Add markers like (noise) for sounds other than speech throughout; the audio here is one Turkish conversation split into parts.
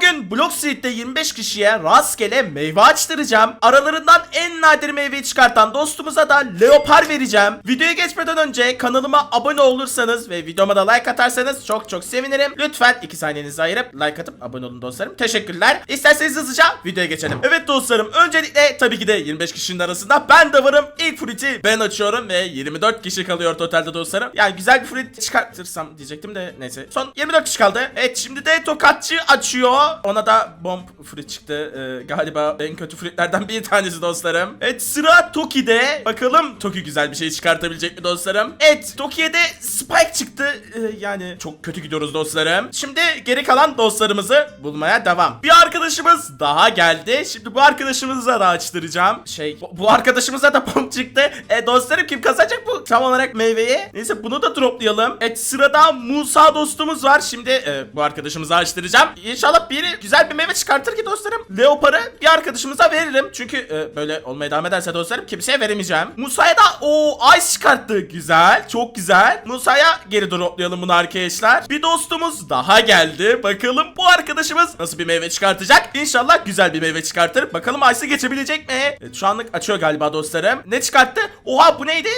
bugün Block Street'te 25 kişiye rastgele meyve açtıracağım. Aralarından en nadir meyveyi çıkartan dostumuza da leopar vereceğim. Videoya geçmeden önce kanalıma abone olursanız ve videoma da like atarsanız çok çok sevinirim. Lütfen 2 saniyenizi ayırıp like atıp abone olun dostlarım. Teşekkürler. İsterseniz hızlıca videoya geçelim. Evet dostlarım öncelikle tabii ki de 25 kişinin arasında ben de varım. İlk fruit'i ben açıyorum ve 24 kişi kalıyor totalde dostlarım. Yani güzel bir fruit çıkartırsam diyecektim de neyse. Son 24 kişi kaldı. Evet şimdi de tokatçı açıyor. Ona da bomb fruit çıktı. Ee, galiba en kötü fruitlerden bir tanesi dostlarım. Evet sıra Toki'de. Bakalım Toki güzel bir şey çıkartabilecek mi dostlarım? Evet Toki'ye de Spike çıktı. Ee, yani çok kötü gidiyoruz dostlarım. Şimdi geri kalan dostlarımızı bulmaya devam. Bir arkadaşımız daha geldi. Şimdi bu arkadaşımızla da açtıracağım. Şey bu, bu arkadaşımıza da bomb çıktı. E, dostlarım kim kazanacak bu tam olarak meyveyi? Neyse bunu da droplayalım. Evet sırada Musa dostumuz var. Şimdi e, bu arkadaşımıza açtıracağım. İnşallah biri güzel bir meyve çıkartır ki dostlarım. Leopar'ı bir arkadaşımıza veririm. Çünkü e, böyle olmaya devam ederse dostlarım kimseye veremeyeceğim. Musa'ya da o Ice çıkarttı. Güzel. Çok güzel. Musa'ya geri droplayalım bunu arkadaşlar. Bir dostumuz daha geldi. Bakalım bu arkadaşımız nasıl bir meyve çıkartacak? İnşallah güzel bir meyve çıkartır. Bakalım Ice'ı geçebilecek mi? Evet, şu anlık açıyor galiba dostlarım. Ne çıkarttı? Oha bu neydi?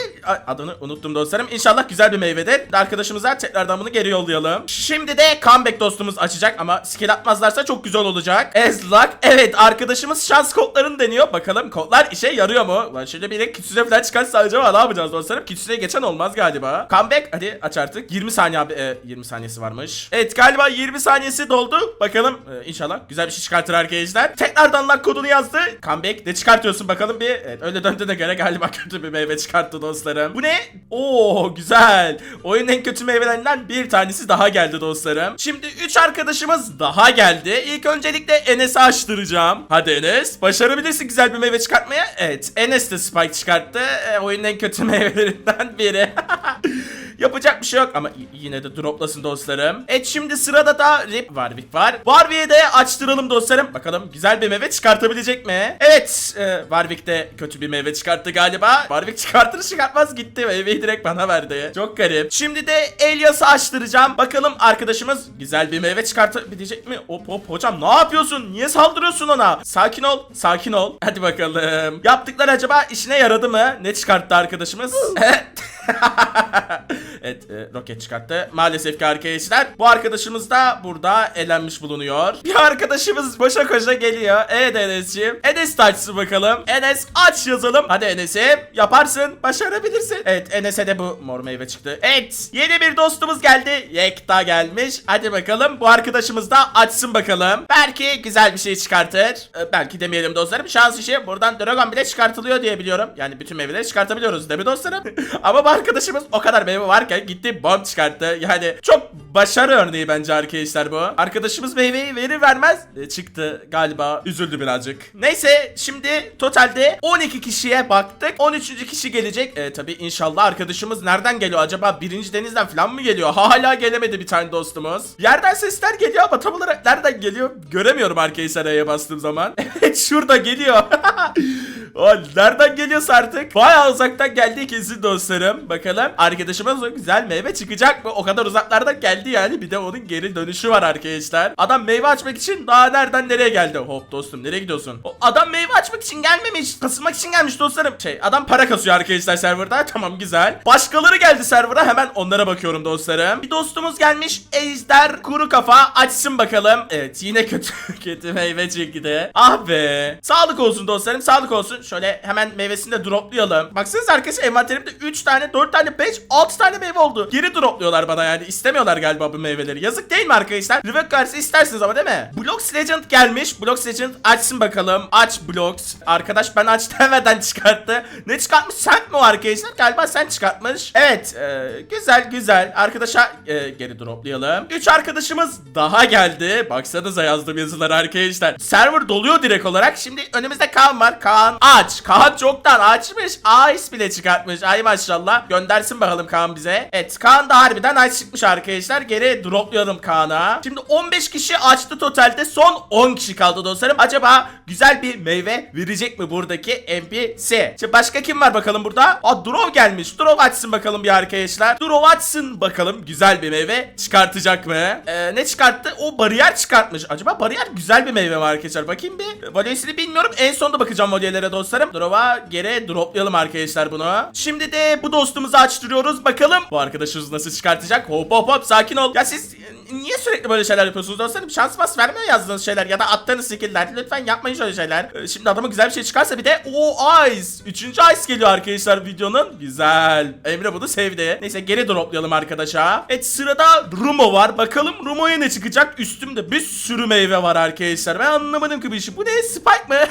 Adını unuttum dostlarım. İnşallah güzel bir meyvedir. Arkadaşımıza tekrardan bunu geri yollayalım. Şimdi de comeback dostumuz açacak ama skill atmazlarsa çok güzel olacak. Ezlak. Evet arkadaşımız şans kodlarını deniyor. Bakalım kodlar işe yarıyor mu? Lan şöyle bir de falan çıkarsa acaba ne yapacağız dostlarım? Kitsune'ye geçen olmaz galiba. Comeback hadi aç artık. 20 saniye abi. e, 20 saniyesi varmış. Evet galiba 20 saniyesi doldu. Bakalım e, inşallah güzel bir şey çıkartır arkadaşlar. Tekrardan lan kodunu yazdı. Comeback ne çıkartıyorsun bakalım bir. Evet öyle döndüğüne göre galiba kötü bir meyve çıkarttı dostlarım. Bu ne? Oo güzel. Oyunun en kötü meyvelerinden bir tanesi daha geldi dostlarım. Şimdi 3 arkadaşımız daha geldi. İlk öncelikle Enes'i açtıracağım. Hadi Enes. Başarabilirsin güzel bir meyve çıkartmaya. Evet Enes de Spike çıkarttı. E, oyunun en kötü (laughs) meyvelerinden biri. (laughs) Yapacak bir şey yok ama yine de droplasın dostlarım. Evet şimdi sırada da Rip Warwick var. Warwick'e de açtıralım dostlarım. Bakalım güzel bir meyve çıkartabilecek mi? Evet e, Warwick de kötü bir meyve çıkarttı galiba. Warwick çıkartır çıkartmaz gitti. Meyveyi direkt bana verdi. Çok garip. Şimdi de Elias'ı açtıracağım. Bakalım arkadaşımız güzel bir meyve çıkartabilecek mi? Hop hop hocam ne yapıyorsun? Niye saldırıyorsun ona? Sakin ol. Sakin ol. Hadi bakalım. Yaptıklar acaba işine yaradı mı? Ne çıkarttı arkadaşımız? (laughs) (laughs) evet e, roket çıkarttı. Maalesef ki arkadaşlar bu arkadaşımız da burada elenmiş bulunuyor. Bir arkadaşımız boşa koşa geliyor. Evet Enes'ciğim. Enes de açsın bakalım. Enes aç yazalım. Hadi Enes'im yaparsın. Başarabilirsin. Evet Enes'e de bu mor meyve çıktı. Evet yeni bir dostumuz geldi. Yekta gelmiş. Hadi bakalım bu arkadaşımız da açsın bakalım. Belki güzel bir şey çıkartır. E, belki demeyelim dostlarım. Şans işi buradan dragon bile çıkartılıyor diye biliyorum. Yani bütün meyveleri çıkartabiliyoruz değil mi dostlarım? (laughs) Ama bu arkadaşımız o kadar meyve varken gitti bomb çıkarttı. Yani çok başarı örneği bence arkadaşlar bu. Arkadaşımız meyveyi verir vermez e, çıktı galiba. Üzüldü birazcık. Neyse şimdi totalde 12 kişiye baktık. 13. kişi gelecek. E, tabii inşallah arkadaşımız nereden geliyor acaba? Birinci denizden falan mı geliyor? Hala gelemedi bir tane dostumuz. Yerden sesler geliyor ama tam olarak nereden geliyor? Göremiyorum arkadaşlar E'ye bastığım zaman. (laughs) Evet şurada geliyor. (laughs) O nereden geliyorsa artık bayağı uzaktan geldiği kesin dostlarım. Bakalım arkadaşımız o güzel meyve çıkacak mı? O kadar uzaklardan geldi yani. Bir de onun geri dönüşü var arkadaşlar. Adam meyve açmak için daha nereden nereye geldi? Hop dostum nereye gidiyorsun? O adam meyve açmak için gelmemiş. Kasılmak için gelmiş dostlarım. Şey adam para kasıyor arkadaşlar serverda. (laughs) Tamam güzel. Başkaları geldi server'a hemen onlara bakıyorum dostlarım. Bir dostumuz gelmiş. Ejder kuru kafa açsın bakalım. Evet yine kötü (laughs) kötü meyve çıktı. Ah be. Sağlık olsun dostlarım sağlık olsun. Şöyle hemen meyvesini de droplayalım. Baksanıza arkadaşlar envanterimde 3 tane 4 tane 5 6 tane meyve oldu. Geri dropluyorlar bana yani. istemiyorlar galiba bu meyveleri. Yazık değil mi arkadaşlar? Revok karşısı istersiniz ama değil mi? Blocks Legend gelmiş. Blocks Legend açsın bakalım. Aç Blocks. Arkadaş ben aç (laughs) demeden çıkarttı. Ne çıkartmış? Sen mi o arkadaşlar? Galiba sen çıkartmış. Evet. e, güzel güzel. Arkadaşa e, geri droplayalım. 3 arkadaşımız daha geldi. Baksanıza yazdığım yazılar arkadaşlar. Server doluyor direkt olarak. Şimdi önümüzde Kaan var. Kaan aç. Kaan çoktan açmış. Ice bile çıkartmış. Ay maşallah. Göndersin bakalım Kaan bize. Evet Kaan da harbiden ice çıkmış arkadaşlar. Geri droplayalım Kaan'a. Şimdi 15 kişi açtı totalde. Son 10 kişi kaldı dostlarım. Acaba güzel bir meyve verecek mi buradaki NPC? Şimdi başka kim var bakalım burada? Aa Drov gelmiş. Drov açsın bakalım bir arkadaşlar. Drov açsın bakalım güzel bir meyve çıkartacak mı? Ee, ne çıkarttı? O bariyer çıkartmış. Acaba bariyer güzel bir meyve mi arkadaşlar? Bakayım bir. Valyesini bilmiyorum. En sonda bakacağım valyelere dostlarım. Drop'a geri droplayalım arkadaşlar bunu. Şimdi de bu dostumuzu açtırıyoruz. Bakalım bu arkadaşımız nasıl çıkartacak. Hop hop hop sakin ol. Ya siz niye sürekli böyle şeyler yapıyorsunuz dostlarım? Şans bas vermiyor yazdığınız şeyler ya da attığınız skill'ler. Lütfen yapmayın şöyle şeyler. Ee, Şimdi adama güzel bir şey çıkarsa bir de o Ice. Üçüncü Ice geliyor arkadaşlar videonun. Güzel. Emre bunu sevdi. Neyse geri droplayalım arkadaşa. Evet sırada Rumo var. Bakalım Rumo'ya ne çıkacak? Üstümde bir sürü meyve var arkadaşlar. Ben anlamadım ki bu işi. Bu ne? Spike mı? (laughs)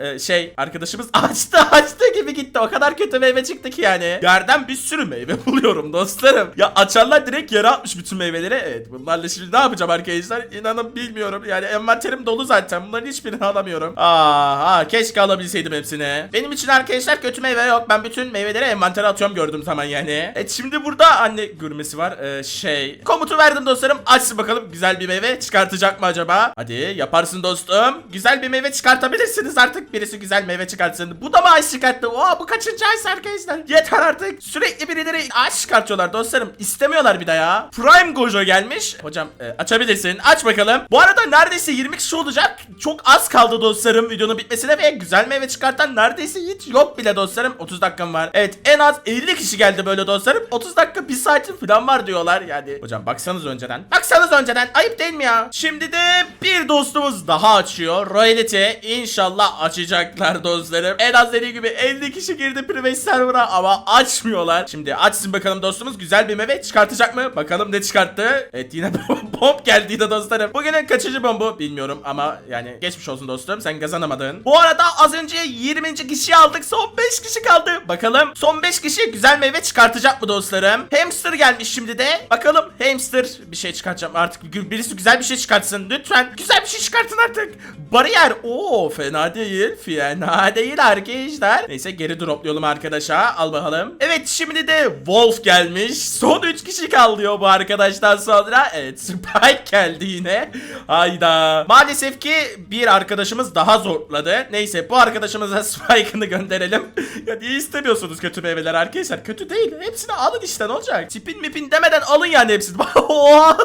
Ee, şey arkadaşımız (laughs) açtı açtı gibi gitti. O kadar kötü meyve çıktı ki yani. Yerden bir sürü meyve (laughs) buluyorum dostlarım. Ya açarlar direkt yere atmış bütün meyveleri. Evet bunlarla şimdi ne yapacağım arkadaşlar? İnanın bilmiyorum. Yani envanterim dolu zaten. Bunların hiçbirini alamıyorum. Aa, aa keşke alabilseydim hepsini. Benim için arkadaşlar kötü meyve yok. Ben bütün meyveleri envantere atıyorum gördüğüm zaman yani. Evet şimdi burada anne gürmesi var. Ee, şey. Komutu verdim dostlarım. Açsın bakalım güzel bir meyve çıkartacak mı acaba? Hadi yaparsın dostum. Güzel bir meyve çıkartabilirsiniz artık. Birisi güzel meyve çıkartsın. Bu da mı ağaç çıkarttı? Oo bu kaçıncı ağaç arkadaşlar? Yeter artık. Sürekli birileri ağaç çıkartıyorlar dostlarım. İstemiyorlar bir de ya. Prime Gojo gelmiş. Hocam e, açabilirsin. Aç bakalım. Bu arada neredeyse 20 kişi olacak. Çok az kaldı dostlarım videonun bitmesine ve güzel meyve çıkartan neredeyse hiç yok bile dostlarım. 30 dakikam var. Evet en az 50 kişi geldi böyle dostlarım. 30 dakika 1 saatin falan var diyorlar yani. Hocam baksanız önceden. Baksanız önceden. Ayıp değil mi ya? Şimdi de bir dostumuz daha açıyor. Royalty inşallah açacaklar dostlarım. En az dediğim gibi 50 kişi girdi private server'a ama açmıyorlar. Şimdi açsın bakalım dostumuz güzel bir meyve çıkartacak mı? Bakalım ne çıkarttı. Evet yine (laughs) bomb geldi yine dostlarım. Bugünün kaçıncı bombu bilmiyorum ama yani geçmiş olsun dostum sen kazanamadın. Bu arada az önce 20. kişiyi aldık son 5 kişi kaldı. Bakalım son 5 kişi güzel meyve çıkartacak mı dostlarım? Hamster gelmiş şimdi de. Bakalım hamster bir şey çıkartacağım artık birisi güzel bir şey çıkartsın lütfen. Güzel bir şey çıkartın artık. Bariyer. Oo fena değil. Fena değil arkadaşlar. Neyse geri droplayalım arkadaşa. Al bakalım. Evet şimdi de Wolf gelmiş. Son 3 kişi kaldı diyor bu arkadaştan sonra. Evet (laughs) Spike geldi yine. Hayda. Maalesef ki bir arkadaşımız daha zorladı. Neyse bu arkadaşımıza (laughs) Spike'ını gönderelim. (laughs) ya niye istemiyorsunuz kötü meyveler arkadaşlar? Kötü değil. Hepsini alın işte ne olacak? Tipin mipin demeden alın yani hepsini. (laughs) Oha!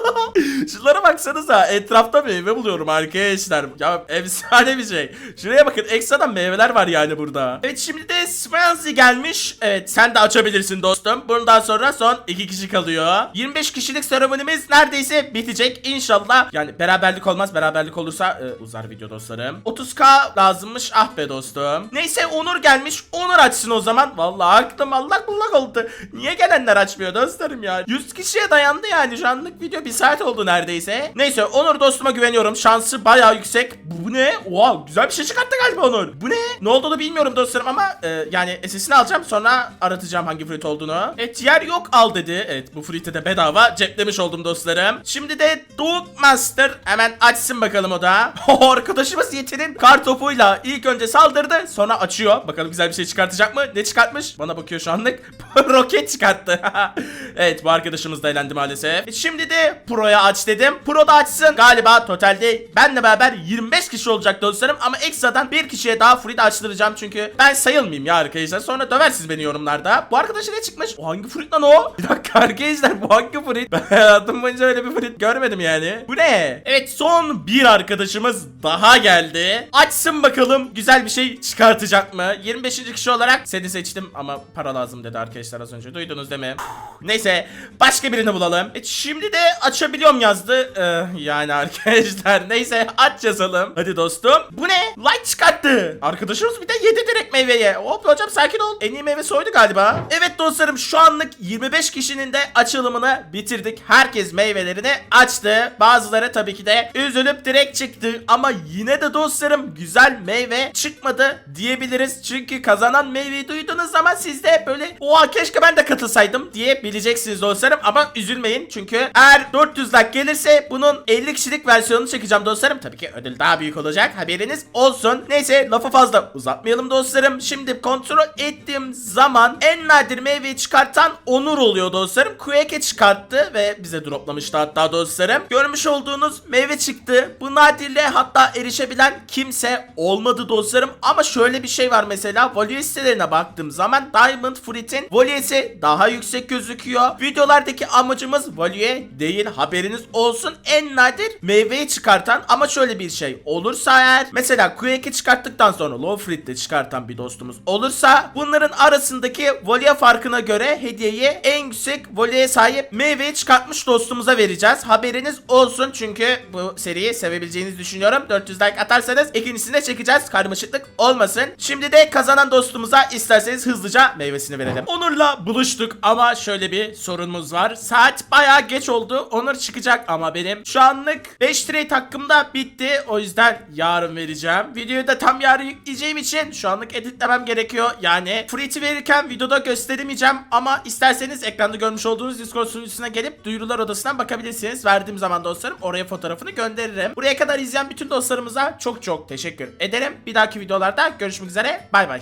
Şunlara baksanıza. Etrafta meyve buluyorum arkadaşlar. Ya efsane bir şey. Şuraya bakın. Ekstradan meyveler var yani burada. Evet şimdi de Swansea gelmiş. Evet sen de açabilirsin dostum. Bundan sonra son 2 kişi kalıyor. 25 kişilik seremonimiz neredeyse bitecek. İnşallah. Yani beraberlik olmaz. Beraberlik olursa e, uzar video dostlarım. 30k lazımmış. Ah be dostum. Neyse Onur gelmiş. Onur açsın o zaman. Vallahi aklım allak bullak oldu. Niye gelenler açmıyor dostlarım ya? 100 kişiye dayandı yani. Şu video bir saat oldu neredeyse. Neyse Onur dostuma güveniyorum. Şansı bayağı yüksek. Bu ne? Oha güzel bir şey çıkarttı galiba Onur. Bu ne? Ne olduğunu bilmiyorum dostlarım ama e, yani SS'ini alacağım sonra aratacağım hangi fruit olduğunu. Evet yer yok al dedi. Evet bu fruit'i de bedava ceplemiş oldum dostlarım. Şimdi de Dog Master hemen açsın bakalım o da. (laughs) Arkadaşımız Yetin'in kar topuyla ilk önce saldırdı sonra açıyor. Bakalım güzel bir şey çıkartacak mı? Ne çıkartmış? Bana bakıyor şu anlık. (laughs) Roket çıkarttı. (laughs) evet bu arkadaşımız da elendi maalesef. E, Şimdi de Pro'ya aç dedim. Pro da açsın. Galiba totalde benle beraber 25 kişi olacak dostlarım ama ekstradan bir kişiye daha fruit açtıracağım çünkü ben sayılmayayım ya arkadaşlar. Sonra döversiniz beni yorumlarda. Bu arkadaşa ne çıkmış? O hangi fruit lan o? (laughs) Bir dakika arkadaşlar bu hangi fruit? (laughs) Ben hayatım boyunca öyle bir fruit görmedim yani. Bu ne? Evet son bir arkadaşımız daha geldi. Açsın bakalım güzel bir şey çıkartacak mı? 25. kişi olarak seni seçtim ama para lazım dedi arkadaşlar az önce. Duydunuz değil mi? Neyse başka birini bulalım. Evet, şimdi de açabiliyorum yazdı. Ee, yani (laughs) arkadaşlar neyse aç yazalım. Hadi dostum. Bu ne? Light çıkarttı. Arkadaşımız bir de yedi direkt meyveye. Hop hocam sakin ol. En iyi meyve soydu galiba. Evet dostlarım şu anlık 25 kişinin de açılımını bitirdik. Herkes meyvelerini açtı. Bazıları tabii ki de üzülüp direkt çıktı. Ama yine de dostlarım güzel meyve çıkmadı diyebiliriz. Çünkü kazanan meyveyi duyduğunuz zaman siz de böyle oha keşke ben de katılsaydım diyebileceksiniz dostlarım. Ama üzülmeyin çünkü eğer 400 like gelirse bunun 50 kişilik versiyonunu çekeceğim dostlarım. Tabii ki ödül daha büyük olacak haberiniz olsun. Neyse lafı fazla uzatmayalım dostlarım. Şimdi kontrol ettiğim zaman en nadir meyveyi çıkartan Onur oluyor dostlarım. Quake çıkarttı ve bize droplamıştı hatta dostlarım. Görmüş olduğunuz meyve çıktı. Bu nadirle hatta erişebilen kimse olmadı dostlarım. Ama şöyle bir şey var mesela. Value sitelerine baktığım zaman Diamond Fruit'in value'si daha yüksek gözüküyor. Videolardaki amacımız value değil haberiniz olsun. En nadir meyveyi çıkartan ama şöyle bir şey olursa eğer mesela Quake'i çıkarttıktan sonra Low Fruit'te çıkartan bir dostumuz olursa bunların arasındaki value farkına göre hediyeyi en yüksek value'ye sahip meyveyi çıkartmış dostumuza vereceğiz. Haberiniz olsun çünkü bu seriyi sevebileceğinizi düşünüyorum. 400 like atarsanız ikincisini de çekeceğiz. Karmaşıklık olmasın. Şimdi de kazanan dostumuza isterseniz hızlıca meyvesini verelim. Onur'la buluştuk ama şöyle bir sorunumuz var. Saat bayağı geç oldu. Onur çıkacak ama benim şu anlık 5 trade hakkım da bitti. O yüzden yarın vereceğim. Videoyu da tam yarın yükleyeceğim için şu anlık editlemem gerekiyor. Yani Fruit'i verirken videoda gösteremeyeceğim ama isterseniz ekranda görmüş olduğunuz Discord sunucusuna gelip duyurular odasından bakabilirsiniz. Verdiğim zaman dostlarım oraya fotoğrafını gönderirim. Buraya kadar izleyen bütün dostlarımıza çok çok teşekkür ederim. Bir dahaki videolarda görüşmek üzere. Bay bay.